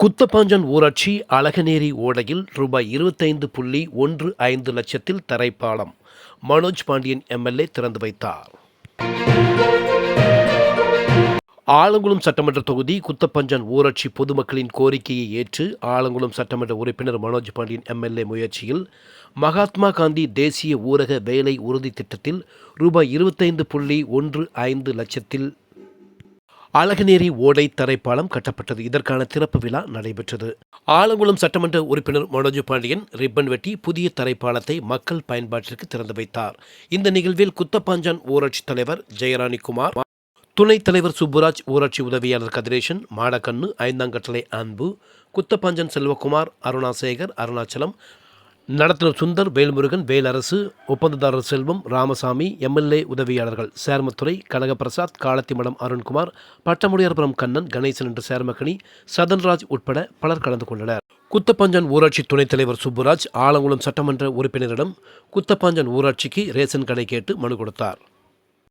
குத்தப்பாஞ்சன் ஊராட்சி அழகநேரி ஓடையில் ரூபாய் இருபத்தைந்து புள்ளி ஒன்று ஐந்து லட்சத்தில் தரைப்பாலம். மனோஜ் பாண்டியன் எம்எல்ஏ திறந்து வைத்தார். ஆலங்குளம் சட்டமன்ற தொகுதி குத்தப்பஞ்சன் ஊராட்சி பொதுமக்களின் கோரிக்கையை ஏற்று ஆலங்குளம் சட்டமன்ற உறுப்பினர் மனோஜ் பாண்டியன் எம்எல்ஏ முயற்சியில் மகாத்மா காந்தி தேசிய ஊரக வேலை உறுதி திட்டத்தில் ரூபாய் இருபத்தைந்து புள்ளி ஒன்று ஐந்து லட்சத்தில் அழகநேரி ஓடை தரைப்பாலம் கட்டப்பட்டது. இதற்கான திறப்பு விழா நடைபெற்றது. ஆலங்குளம் சட்டமன்ற உறுப்பினர் மனோஜ் பாண்டியன் ரிப்பன் வெட்டி புதிய தரைப்பாலத்தை மக்கள் பயன்பாட்டிற்கு திறந்து வைத்தார். இந்த நிகழ்வில் குத்தப்பாஞ்சான் ஊராட்சி தலைவர் ஜெயராணி குமார் துணைத் தலைவர் சுப்புராஜ் ஊராட்சி உதவியாளர் கதிரேஷன் மாடக்கண்ணு ஐந்தாங்கட்டளை அன்பு குத்தப்பாஞ்சன் செல்வகுமார் அருணாசேகர் அருணாச்சலம் நடத்துனர் சுந்தர் வேல்முருகன் வேலரசு ஒப்பந்ததாரர் செல்வம் ராமசாமி எம்எல்ஏ உதவியாளர்கள் சேர்மத்துறை கனகபிரசாத் காலத்திமடம் அருண்குமார் பட்டமுடியார்புரம் கண்ணன் கணேசன் என்ற சேர்மக்கணி சதன்ராஜ் உட்பட பலர் கலந்து கொண்டனர். குத்தப்பஞ்சன் ஊராட்சி துணைத் தலைவர் சுப்புராஜ் ஆலங்குளம் சட்டமன்ற உறுப்பினரிடம் குத்தப்பஞ்சன் ஊராட்சிக்கு ரேஷன் கடை கேட்டு மனு கொடுத்தார்.